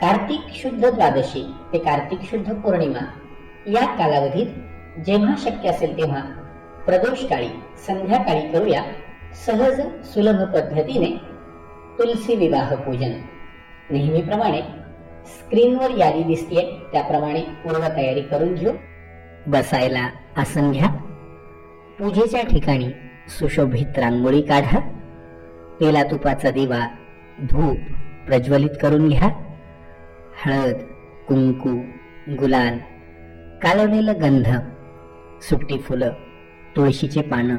कार्तिक शुद्ध द्वादशी ते कार्तिक शुद्ध पौर्णिमा. या कालावधीत जेव्हा शक्य असेल तेव्हा प्रदोष काळी संध्याकाळी करूया सहज सुलभ पद्धतीने तुलसी विवाह पूजन. नेहमीप्रमाणे स्क्रीनवर यादी दिसतीये त्याप्रमाणे पूर्वतयारी करून घेऊ. बसायला आसन घ्या. पूजेच्या ठिकाणी सुशोभित रांगोळी काढा. तेला तुपाचा दिवा धूप प्रज्वलित करून घ्या. हळद कुंकू गुलाल कालवलेलं गंध सुट्टी फुलं तुळशीचे पानं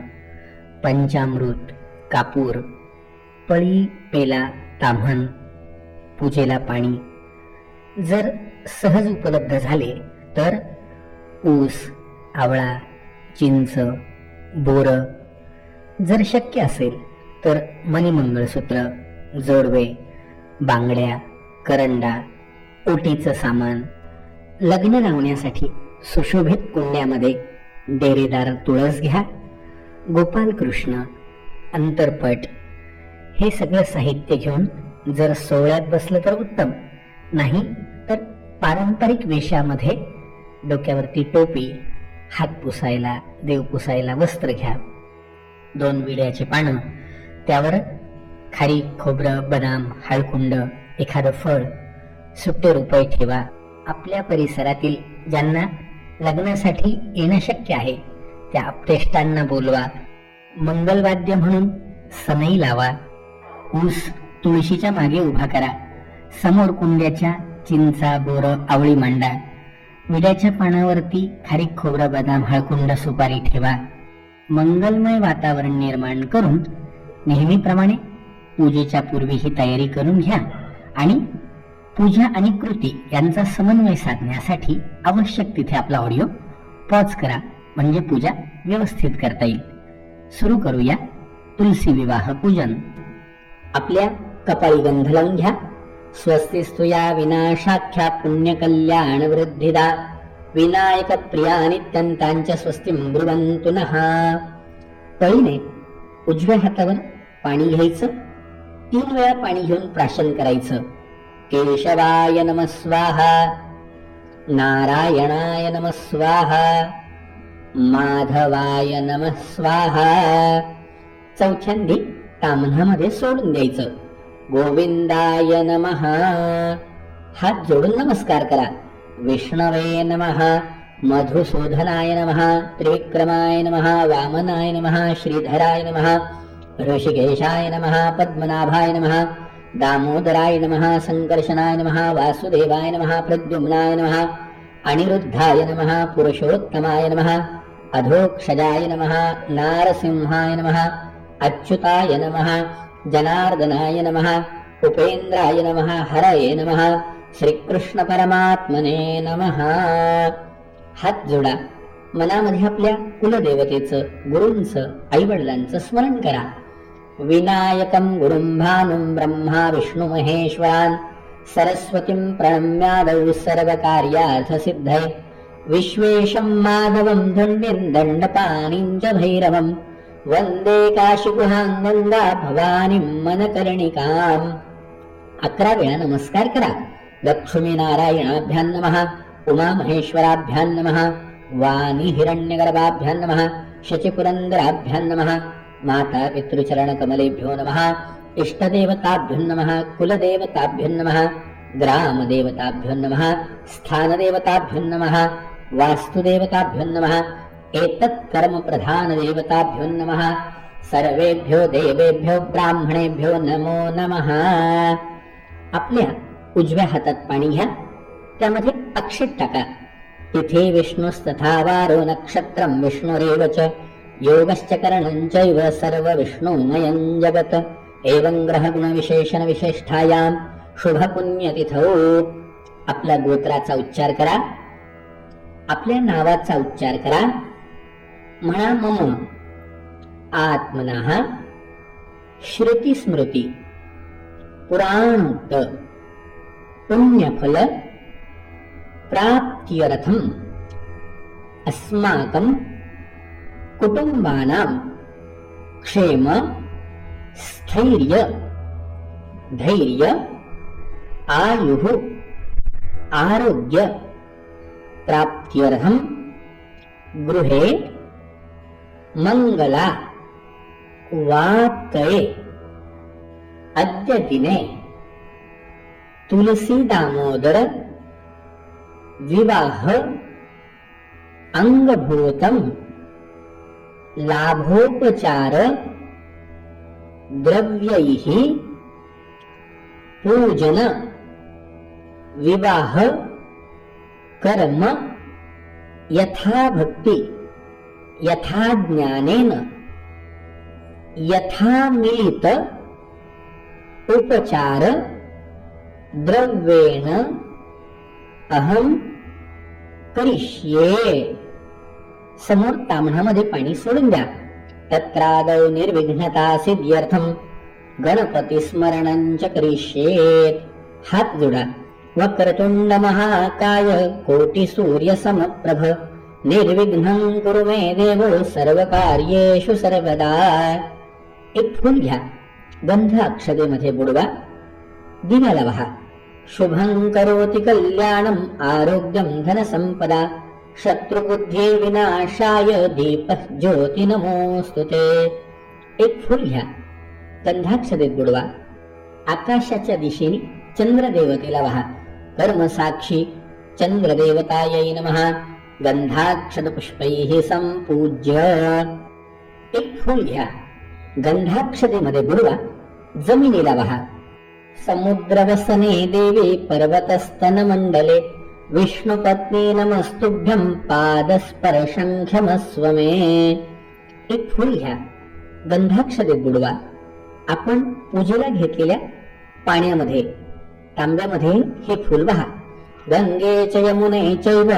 पंचामृत कापूर पळी पेला ताम्हण पूजेला पाणी. जर सहज उपलब्ध झाले तर ऊस आवळा चिंच बोर जर शक्य असेल तर मणिमंगळसूत्र जोडवे बांगड्या करंडा ओटीचं सामान लग्न लावण्यासाठी सुशोभित कुंड्यामध्ये डेरेदार तुळस घ्या गोपाल कृष्ण अंतरपट हे सगळं साहित्य घेऊन जर सोहळ्यात बसलं तर उत्तम नाही तर पारंपरिक वेशामध्ये डोक्यावरती टोपी हात पुसायला देव पुसायला वस्त्र घ्या. दोन विड्याची पानं त्यावर खारी खोबरं बदाम हळकुंड एखादं फळ सुट्टे रुपये ठेवा. आपल्या परिसरातील ज्यांना लग्नासाठी येणं शक्य आहे त्या आपतेष्टांना बोलवा. मंगलवाद्य म्हणून सनई लावा. ऊस तुळशीच्या मागे उभा करा. समोर कुंड्याच्या चिंचा बोर आवळी मांडा. विड्याच्या पानावरती खारीक खोबरं बदाम हळकुंड सुपारी ठेवा. मंगलमय वातावरण निर्माण करून नेहमीप्रमाणे पूजेच्या पूर्वी ही तयारी करून घ्या आणि पूजा आणि कृती यांचा समन्वय साधण्यासाठी आवश्यक तिथे आपला ऑडिओ पॉज करा म्हणजे पूजा व्यवस्थित करता येईल. सुरू करूया तुलसी विवाह पूजन. आपल्या कपाळी गंध लावून घ्या. स्वस्तिस्तु या विनाशाख्या पुण्यकल्याण वृद्धिदा. विनायक प्रिया नित्यंतांच्या स्वस्ती मृवंतु नः. तळीने उजव्या हातावर पाणी घ्यायचं. तीन वेळा पाणी घेऊन प्राशन करायचं. केशवाय नम स्वाहा। नारायणाय नम स्वाहा। माधवाय नम स्वाहा। तामणामध्ये सोडून द्यायचं। गोविंदाय नमः। हात जोडून नमस्कार करा। विष्णवे नमः। मधुसूदनाय नमः। त्रिविक्रमाय नमः। वामनाय नमः। श्रीधराय नमः। ऋषिकेशाय नमः। पद्मनाभाय नमः दामोदराय नमः संकर्षनाय नमः वासुदेवाय नमः प्रद्युम्नाय नमः अनिरुद्धाय नमः पुरुषोत्तमाय नमः अधोक्षजाय नमः नारसिंहाय नमः अच्युताय नमः जनार्दनाय नमः उपेन्द्राय नमः हरये नमः श्रीकृष्ण परमात्मने नमः। हात जोडा. मनामध्ये आपल्या कुलदेवतेचं गुरूंचं आईवडिलांचं स्मरण करा. विनायकम् गुरुम् भानुम् ब्रह्मा विष्णुमहेश्वरान् सरस्वतीम् प्रणम्यादौ सर्वकार्यार्थसिद्धये। विश्वेशम् माधवम् धुण्डिम् दण्डपाणिम् च भैरवम् वन्दे काशिगुहान् गङ्गा भवानिम् मनकर्णिकाम्। अक्रवे नमस्कार करा। नारायणाभ्याम् नमः। उमामहेश्वराभ्याम् नमः। वाणी वाणीहिरण्यगरभाभ्यां नमः। शचिपुरन्दराभ्यां नमः। माता पितृचरणकमलेभ्यो नमः। इष्टदेवताभ्यो नमः कुलदेवताभ्यो नमः ग्रामदेवताभ्यो नमः स्थानदेवताभ्यो नमः वास्तुदेवताभ्यो नमः एतत् कर्म प्रधानदेवताभ्यो नमः। सर्वेभ्यो देवेभ्यो ब्राह्मणेभ्यो नमो नमः। आपल्या उजव्या हातात पाणी घ्या त्यामध्ये अक्षत टाका तिथे विष्णुस्तथा वारो नक्षत्रं विष्णुरेव च योगश्च करणं चैव सर्व जगत्। एवं ग्रहगुणविशेषणविशेष्ठायां शुभपुण्यतिथौ। आपल्या गोत्राचा उच्चार करा। आपल्या नावाचा उच्चार करा। म्हणा मम। आत्मना श्रुती स्मृती पुराणोक्त। पुण्यफल। प्राप्त्यर्थम्। अस्माकं कुटुम्बानां क्षेम स्थैर्य धैर्य आयुः आरोग्य प्राप्त्यर्थं गृहे मंगला वाक्तये अद्यदिने तुलसी दामोदर विवाह अंगभूतम लाभोपचार द्रव्यैः पूजन विवाह कर्म यथा भक्ति यथा ज्ञानेन यथा मिलित उपचार द्रव्येण अहम करिष्ये। समोर ताम्हणामध्ये पाणी सोडून द्या. तत्रादौ निर्विघ्नता सिद्ध्यर्थम गणपती स्मरणं च करिष्येत. हात जोडा. वक्रतुंड महाकाय कोटी सूर्य समप्रभ. निर्विघ्नं कुरु मे देव सर्व कार्येषु सर्वदा. एक फुल घ्या. गंध अक्षदेमध्ये बुडवा. दिव्याला वहा शुभं करोति कल्याणम आरोग्यम धनसंपदा. शत्रुबुद्धी विनाशाय दीप ज्योती नमोस्तु ते। एक फुल घ्या। गंधाक्षतेत बुडवा। आकाशाच्या दिशेने चंद्रदेवतेला वहा। कर्मसाक्षी चंद्रदेवतायै नमः। गंधाक्षत पुष्पैः संपूज्य। एक फुल घ्या। गंधाक्षतेमध्ये बुडवा। जमिनीला वहा। समुद्रवसने देवी पर्वतस्तन मंडले विष्णुपत्नी नमस्तुभ्यं पादस्पर्शं क्षमस्व मे एक फुल घ्या. गंधाक्षतेत बुडवा. आपण पूजेला घेतलेल्या पाण्यामध्ये तांब्यामध्ये हे फुल वहा गंगे च यमुने चैव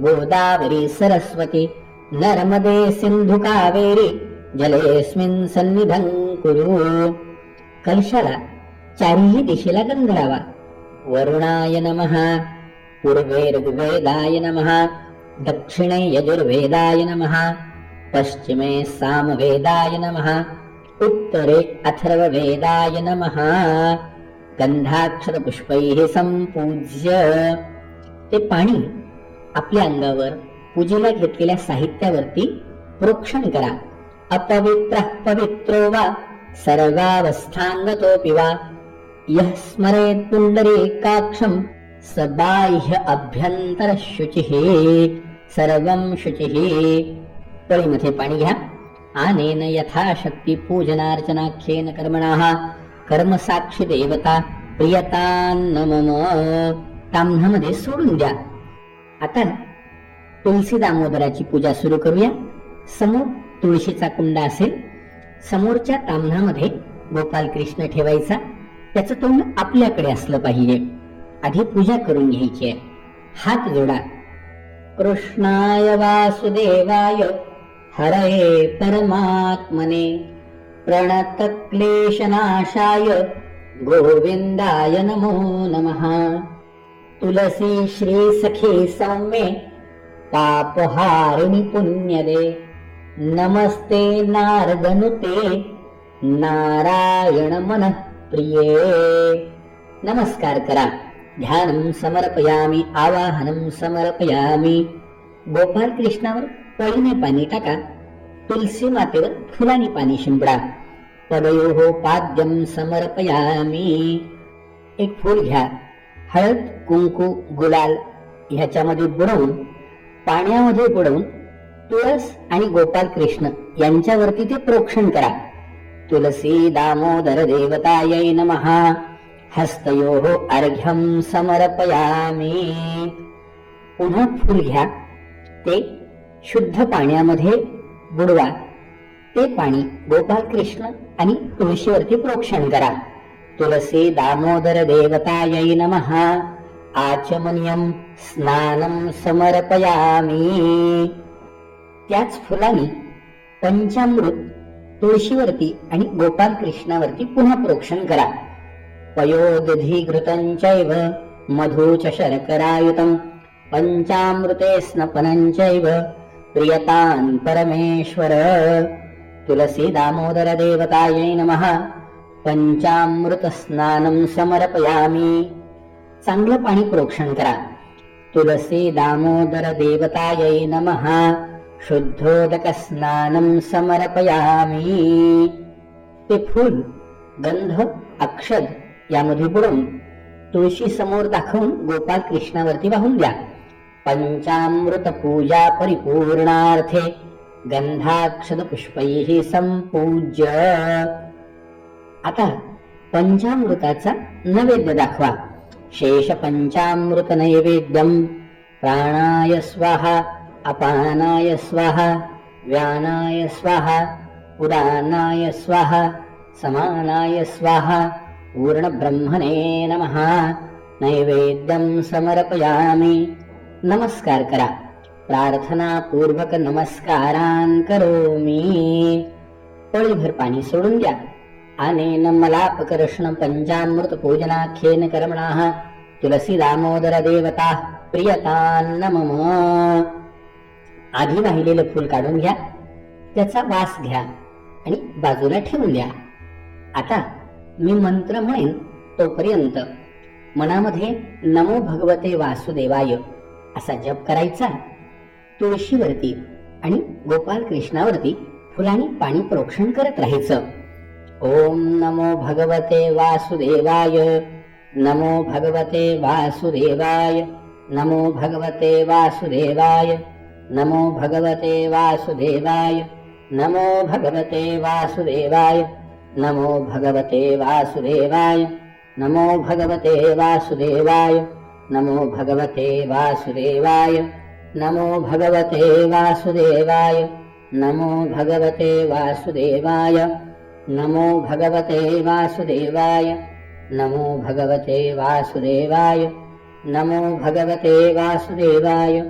गोदावरी सरस्वती नर्मदे सिंधु कावेरी जलेस्मिन सन्निधं कुरु। कलशाला चारही दिशेला गंध लावा. वरुणाय नमः. पूर्वे ऋग्वेदाय नमः। दक्षिणे यजुर्वेदाय नमः। पश्चिमे सामवेदाय नमः। उत्तरे अथर्ववेदाय नमः। गंधाक्षरपुष्पैः संपूज्य ते पाणी आपल्या अंगावर पूजेला घेतलेल्या साहित्यावरती प्रोक्षण करा। अपवित्र पवित्रो वा सर्वावस्थांगतोऽपि वा। यः स्मरेत् पुण्डरीकाक्षम् स बाह्य अभ्यंतर शुचिः सर्वं शुचिः। पळीमध्ये पाणी घ्या। आनेन यथाशक्ती पूजनार्चनाख्येन कर्मणाः। कर्मसाक्षी देवता प्रियतान्न मम ताम्हणामध्ये सोडून द्या। आता तुलसी दामोदराची पूजा सुरू करूया। समोर तुळशीचा कुंड असेल। समोरच्या ताम्हणामध्ये गोपाल कृष्ण ठेवायचा। त्याचं तोंड आपल्याकडे असलं पाहिजे। आधी पूजा करून घ्यायची आहे. हात जोडा. कृष्णाय वासुदेवाय हरये परमात्मने. प्रणतक्लेशनाशाय गोविंदाय नमो नमः. तुलसी श्री सखी सौम्ये पापहारिणि पुण्यदे नमस्ते नारदनुते नारायण मन प्रिये नमस्कार करा. ध्यानं समर्पयामि आवाहनं समर्पयामि. गोपाल कृष्णावर पळीने पाणी टाका तुलसी मातेवर फुलानी पाणी शिंपडा. पदयो पाद्यम समर्पयामी. एक फूल घ्या हळद कुंकू गुलाल ह्याच्यामध्ये बुडवून पाण्यामध्ये बुडवून तुळस आणि गोपाल कृष्ण यांच्यावरती ते प्रोक्षण करा. तुलसी दामोदर देवतायै नमहा हस्तयोः अर्घ्यं समर्पयामी। पुन्हा फूल घ्या. ते शुद्ध पाण्यामध्ये बुडवा. ते पाणी गोपाल कृष्ण आणि तुळशीवरती प्रोक्षण करा. तुलसी दामोदर देवतायै नमः. आचमनियम स्नानं समर्पयामी। त्याच फुलांनी पंचामृत तुळशीवरती आणि गोपाल कृष्णावरती पुन्हा प्रोक्षण करा. पयोदधी चैव मधु च शर्करायुतं पञ्चामृते स्नपनञ्चैव चैव प्रियतान् परमेश्वर। तुलसी दामोदर देवतायै नमः। पञ्चामृतस्नानं समर्पयामी। चांगलं पाणी प्रोक्षण करा। तुलसी दामोदर देवतायै नमः। शुद्धोदक स्नानं समर्पयामी। ते फूल गंध अक्षद यामध्ये बुडवून तुळशी समोर दाखवून गोपाल कृष्णावरती वाहून द्या. पंचामृत पूजा परिपूर्णार्थे गंधाक्षद पुष्पैही संपूज्य. आता पंचामृताचा नैवेद्य दाखवा. शेष पंचामृत नैवेद्यम प्राणाय स्वाहा अपानाय स्वाहा व्यानाय स्वाहा उदानाय स्वाहा समानाय स्वाहा पूर्णब्रह्मणे नमः। नैवेद्यं समर्पयामि। नमस्कार करा। प्रार्थना पूर्वक नमस्कारान करोमी। पळीभर पाणी सोडून द्या। अनेन मलापकर्षण पंचामृत पूजनाख्येन कर्मणाः तुलसी दामोदर देवता प्रियतान्न मम आधी वाहिलेलं फूल काढून घ्या। त्याचा वास घ्या आणि बाजूला ठेवून द्या। आता मी मंत्र म्हणेन तोपर्यंत. मनामध्ये नमो भगवते वासुदेवाय असा जप करायचा. तुळशीवरती आणि गोपाल कृष्णावरती फुलांनी पाणी प्रोक्षण करत राहायचं. ओम नमो भगवते वासुदेवाय. नमो भगवते वासुदेवाय. नमो भगवते वासुदेवाय. नमो भगवते वासुदेवाय. नमो भगवते वासुदेवाय. नमो भगवते वासुदेवाय नमो भगवते वासुदेवाय नमो भगवते वासुदेवाय नमो भगवते वासुदेवाय नमो भगवते वासुदेवाय नमो भगवते वासुदेवाय नमो भगवते वासुदेवाय नमो भगवते वासुदेवाय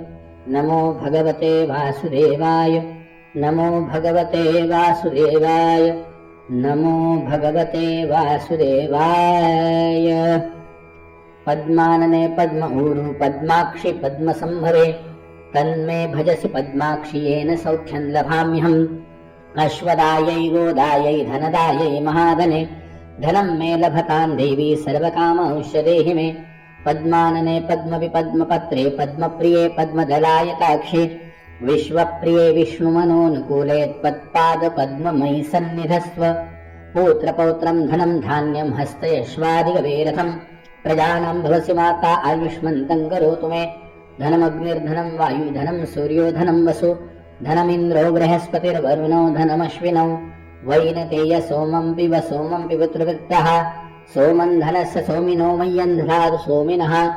नमो भगवते वासुदेवाय नमो भगवते वासुदेवाय नमो भगवते वासुदेवाय। पद्मानने पद्म ऊरु पद्माक्षि पद्मसंभवे तन्मे भजसि पद्माक्षि येन सौख्यं लभाम्यहम्। अश्वदायै गोदायै धनदायै महाधने धनं मे लभतां देवी सर्वकामौषधेहि मे पद्मानने पद्मवि पद्मपत्रे पद्मप्रिये पद्मदलायताक्षि विश्वप्रिये विष्णुमनोनुकूले त्वत्पाद पद्ममयि सन्निधस्व पौत्रपौत्रं धनं धान्यं हस्तयश्वादिगवेरथं। प्रजानां भवसि माता आयुष्मन्तं करोतु मे। धनमग्निर्धनं वायुधनं सूर्यो धनं वसु। धनमिन्द्रो बृहस्पतिर्वरुणो धनमश्विनौ। वैनतेय सोमं पिब सोमं पिबतृवृत्तः सोमं धनस्य सोमिनो मय्यन्ध्रादु सोमिनः।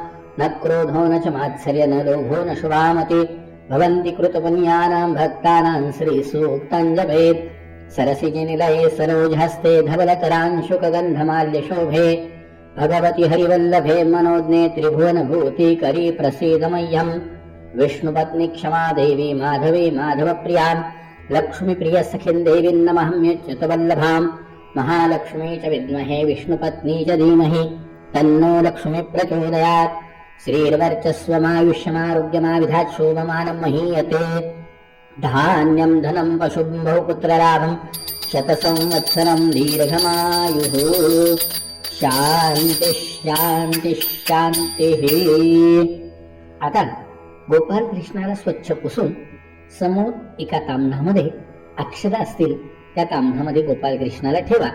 न क्रोधो न च मात्सर्य न लोभो न शुभामति भवन्ति कृतपुण्यानां भक्तानां श्रीसूक्तं जपेत् सरसिजनिलये सरोजहस्ते धवलतरांशुकगन्धमाल्यशोभे। भगवति हरिवल्लभे मनोज्ञे त्रिभुवनभूतिकरी प्रसीदमह्यम्। विष्णुपत्नी क्षमा देवी माधवी माधवप्रिया लक्ष्मीप्रिय सखिन् देवीं नमहम्युच्युतवल्लभाम् महालक्ष्मी च विद्महे विष्णुपत्नी च धीमहि। तन्नो लक्ष्मी प्रचोदयात् श्रीर्वर्चस्वमायुष्यमारोग्यमाविधात् शोभमानं महीयते। धान्यं धनं पशुं बहुपुत्रलाभं शतसंवत्सरं दीर्घमायुः। शान्तिः शान्तिः शान्तिः। आता गोपाल कृष्णाला स्वच्छ पुसून समोर एका तांबणामध्ये अक्षदा असतील त्या तांबणामध्ये गोपाल कृष्णाला ठेवा।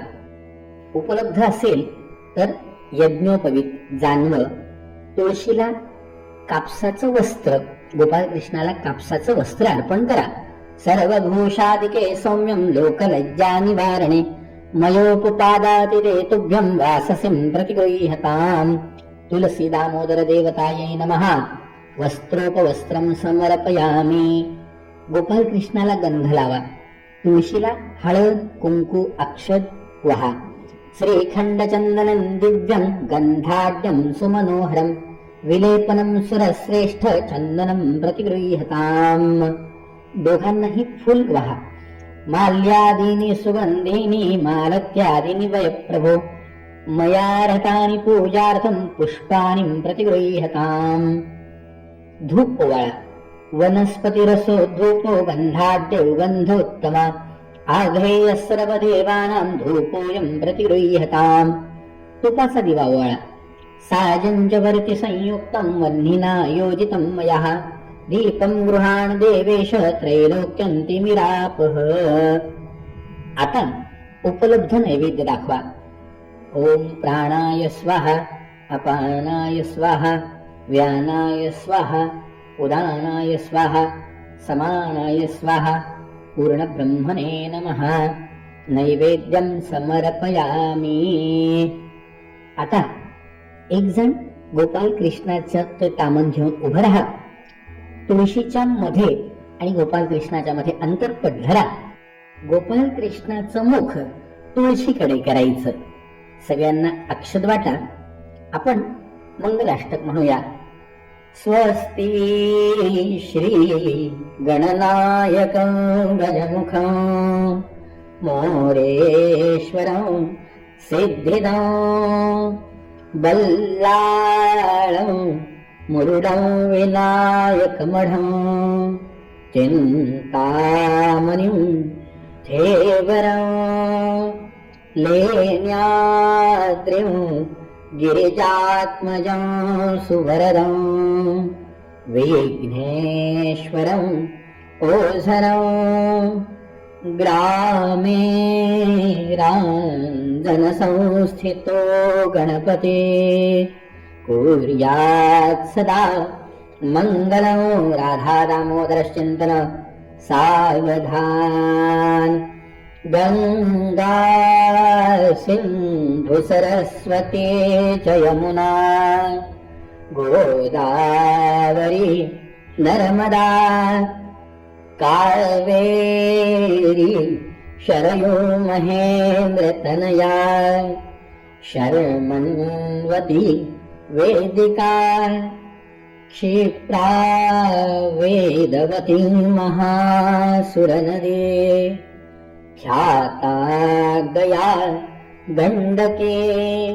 उपलब्ध असेल तर यज्ञोपवीत जानवं तुळशीला कापसाचं वस्त्र गोपालकृष्णाला कापसाचं वस्त्र अर्पण करा. सर्वभूषादिके सौम्यं लोकलज्जा निवारणे मयोपपादातिरे तुभ्यं वाससिं प्रतिगृह्यताम्. तुलसी दामोदर देवतायै नमः. वस्त्रोपवस्त्रं समर्पयामी. गोपालकृष्णाला गंध लावा. तुळशीला हळद कुंकू अक्षद वहा. श्रीखण्डचन्दनम् दिव्यम् गन्धाद्यम् सुमनोहरम् विलेपनम् सुरश्रेष्ठचन्दनम् प्रतिगृह्यताम्। दुघन् हि माल्यादीनि सुगन्धीनि मालत्यादीनि वयप्रभो। मया रतानि पूजार्थम् पुष्पाणि प्रतिगृह्यताम्। धूपवळ वनस्पतिरसो धूपो गन्धाद्यौ गन्धोत्तम आघ्रेय सर्वदेवानां धूपोऽयं प्रतिगृह्यताम्। तुपाचा दिवा ओवाळा साजञ्जवर्ति संयुक्तं वह्निना योजितं मया। दीपं गृहाण देवेश त्रैलोक्यन्तिमिरापः आता उपलब्ध नैवेद्य दाखवा। ओम प्राणाय स्वाहा अपानाय स्वाहा व्यानाय स्वाहा उदानाय स्वाहा समानाय स्वाहा। पूर्णब्रह्मणे नमः। नैवेद्यं समर्पयामी। आता एक जण गोपाल कृष्णाचं ते कामन घेऊन उभं राहा. तुळशीच्या मध्ये आणि गोपाल कृष्णाच्या मध्ये अंतर पडधरा गोपाल कृष्णाचं मुख तुळशीकडे करायचं. सगळ्यांना अक्षत वाटा. आपण मंगलाष्टक म्हणूया. स्वस्ति। श्रीगणनायकं गणमुखम् मोरेश्वरम् सिद्धिदम् बल्लाळं मुरुडं विनायकमढम् चिन्तामनिम् चबरम् लेन्याद्रिम् गिरिजात्मजं सुवरदं विघ्नेश्वरं ओझरं ग्रामे राञ्जनसंस्थितो गणपते। कुर्यात् सदा मङ्गलं राधा दामोदरश्चिन्तन सावधान। गङ्गा सिन्धु सरस्वती च यमुना गोदावरी नर्मदा कावेरी शरयो महेन्द्रतनया शर्मन्वती वेदिका क्षिप्रा वेदवती महासुरनदी ख्याता गया गण्डके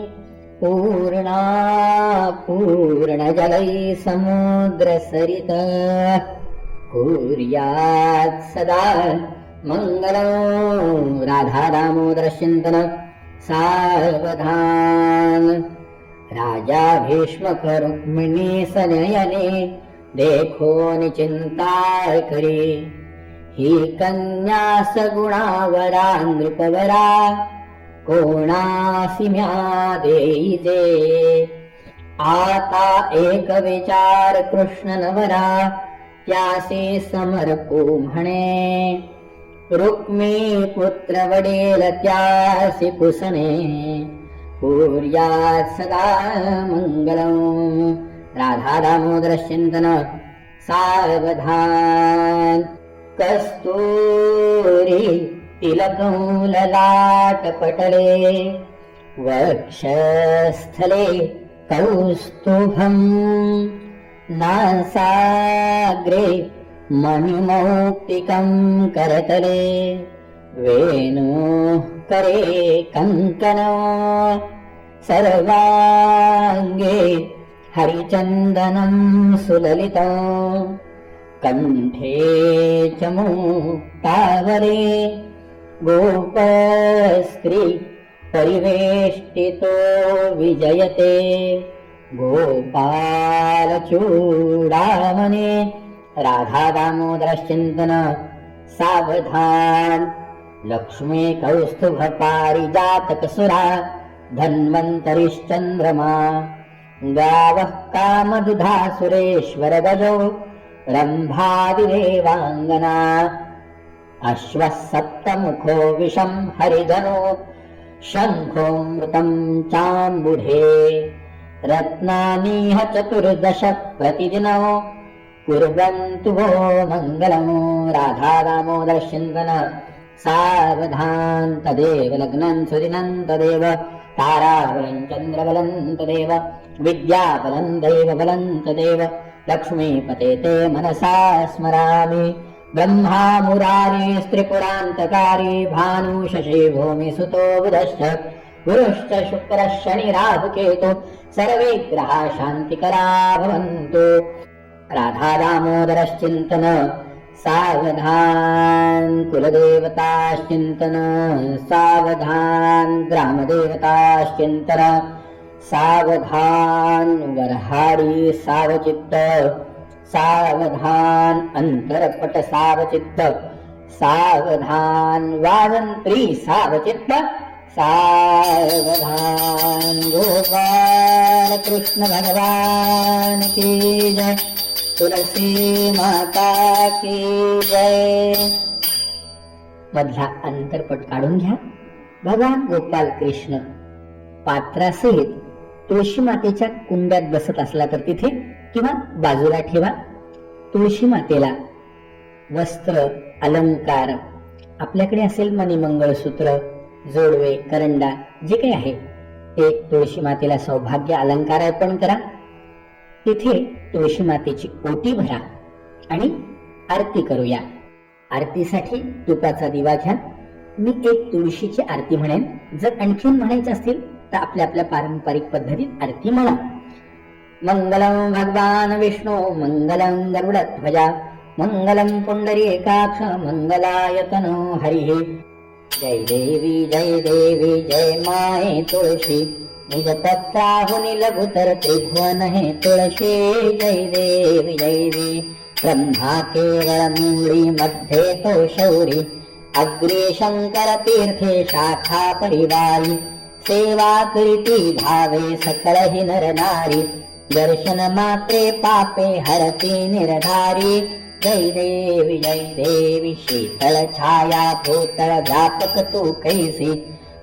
पूर्णा पूर्णजलै समुद्रसरित। कुर्यात् सदा मङ्गलं राधा दामोदरश्चिन्तन सावधान। राजा भीष्मक रुक्मिणी सनयने देखो निचिंता करी। ही कन्या सगुणावरा नृपवरा कोणासी म्या देईजे आता एक विचार कृष्ण नवरा त्यासे समर्पू म्हणे. रुक्मी पुत्र वडील त्यासी पुसणे. कुर्यात् सदा मङ्गलम् राधा चिंतन सावधान. कस्तूरी तिलकं ललाटपटले वक्षस्थले कौस्तुभम् नासाग्रे मणिमौक्तिकं करतले वेणु करे कङ्कण सर्वाङ्गे हरिचन्दनं सुललितं कण्ठे च मुक्तावरे गोपस्त्री परिवेष्टितो विजयते। गोपालचूडामणे राधा दामोदरश्चिन्तन सावधान। लक्ष्मी कौस्तुभ पारिजातक सुरा धन्वन्तरिश्चन्द्रमा। गावः कामदुधा सुरेश्वर गजो रम्भादिदेवाङ्गना अश्वः सप्तमुखो विषं हरिधनो शङ्खोऽमृतं चाम्बुधे। रत्नानीह चतुर्दश प्रतिदिनो कुर्वन्तु वो मङ्गलम् राधा दामोदरश्चिन्तन सावधान तदेव लग्नं सुदिनं तदेव ताराबलं चन्द्रबलं तदेव विद्याबलं दैवबलं तदेव लक्ष्मीपते ते मनसा स्मरामि ब्रह्मा मुरारी स्त्रिपुरान्तकारी भानु शशि भूमिसुतो बुधश्च गुरुश्च शुक्रः शनि राहुकेतु सर्वे ग्रहा शान्तिकरा भवन्तु। राधा दामोदरश्चिन्तन सावधान कुलदेवताश्चिन्तन सावधान ग्रामदेवताश्चिन्तन सावधान वरहाडी सावचित्त सावधान अंतरपट सावचित्त. सावधान वाजंत्री सावचित्त. सावधान गोपाल कृष्ण भगवान की जय. तुलसी माता की जय. मधला अंतरपट काढून घ्या. भगवान गोपाल कृष्ण पात्रासहित तुळशी मातेच्या कुंड्यात बसत असला तर तिथे किंवा बाजूला ठेवा. तुळशी मातेला वस्त्र अलंकार आपल्याकडे असेल मणिमंगळसूत्र जोडवे करंडा जे काही आहे. ते तुळशी मातेला सौभाग्य अलंकार अर्पण करा. तिथे तुळशी मातेची ओटी भरा आणि आरती करूया. आरतीसाठी तुपाचा दिवा घ्या. मी एक तुळशीची आरती म्हणेन. जर आणखीन म्हणायचे असतील तर आपल्या आपल्या पारंपरिक पद्धतीत आरती म्हणा. मङ्गलम् भगवान् विष्णो मङ्गलम् गरुडध्वजा मङ्गलम् पुण्डरीकाक्ष मङ्गलायतनो हरिः। जय देवी जय देवी जय मायितुलसी निजतत्राहुनि लघुतर त्रिभुवन हे तुलसी। जय देवि जैवे ब्रह्मा केवलमूरि मध्ये तुषौरि अग्रे शङ्करतीर्थे शाखापरिवारि सेवा कीर्ति भावे सकलहि नरनारि हि नर नारी दर्शन मात्रे पापे हरती निर्धारी। जय देवी जय देवी शीतळ छाया भूतळ व्यापक तू कैसी?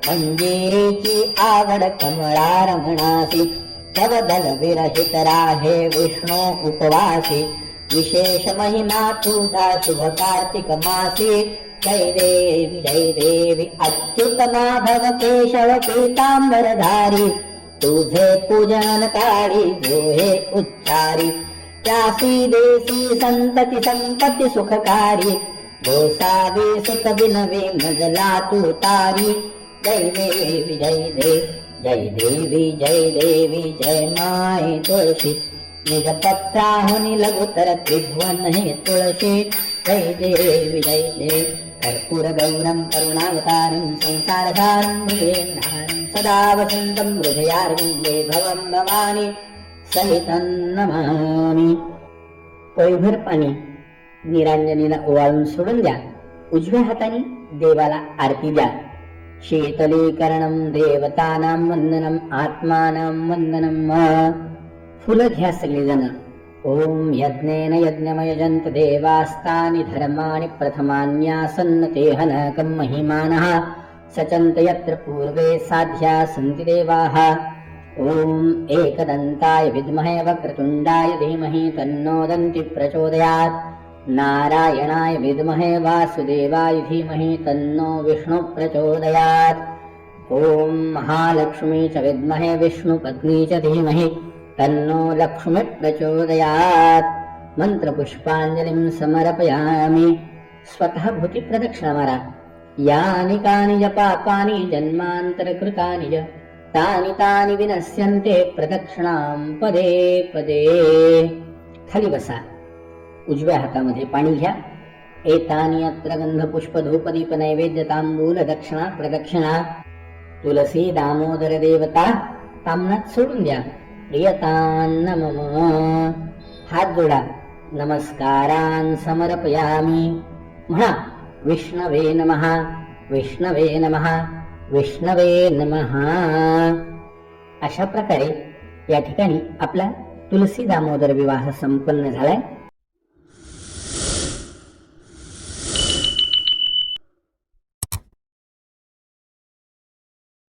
मंजिरीची आवड कमळा रमणासी। तव दल विरहित राहे विष्णू उपवासी। विशेष महिमा तुझा शुभ कार्तिक मासी। जय देवी जय देवी अच्युत माधव केशव पीतांबरधारी काळी जोहे उच्चारी। सुखकारी। गोसावी सुत विनवे मजला तू तारी। जय देवी जय देवी जय देवी जय देवी जय माय तुळशी निज पत्राहुनि लघुतर त्रिभुवन हे तुळशी जय देवी जय देवी कर्पूर गौरम करुणावतारं संसारधारं भुजेन्नारं सदा वसन्तं हृदयार्विन्दे भवं भवानी सहितं नमामि। पोळीभर पाणी निरांजनीला ओवाळून सोडून द्या उजव्या हाताने देवाला आरती द्या शीतलीकरणं देवतानां वंदनम् आत्मानां फुलं घ्या सगळेजण ओम यज्ञेन यज्ञमयजन्त देवास्तानि धर्माणि प्रथमान्यासन्न हनकं महिमानः। सचन्त यत्र पूर्वे साध्या सन्ति देवाः। ॐ एकदन्ताय विद्महे वक्रतुण्डाय धीमहि तन्नो प्रचोदयात्। नारायणाय विद्महे वासुदेवाय धीमहि तन्नो विष्णु प्रचोदयात्। ॐ महालक्ष्मी च विद्महे विष्णुपत्नी च धीमहि तन्नो लक्ष्मीप्रचोदयात्। मन्त्रपुष्पाञ्जलिं समर्पयामि। स्वतः भूतिप्रदक्षिणा मारा यानि कानि च पापानि जन्मान्तरकृतानि च तानि तानि विनश्यन्ते प्रदक्षिणां पदे पदे। खाली बसा उजव्या हातामध्ये पाणी घ्या एतानि अत्र गंध पुष्प धूप दीप नैवेद्य तांबूल दक्षिणा प्रदक्षिणा। तुलसी दामोदर देवता तामनात सोडून द्या प्रियतान्न मम हात जोडा. नमस्कारान समर्पयामी. म्हणा विष्णवे नमहा विष्णवे नमहा विष्णवे नमहा अशा प्रकारे या ठिकाणी आपला तुलसी दामोदर विवाह संपन्न झालाय.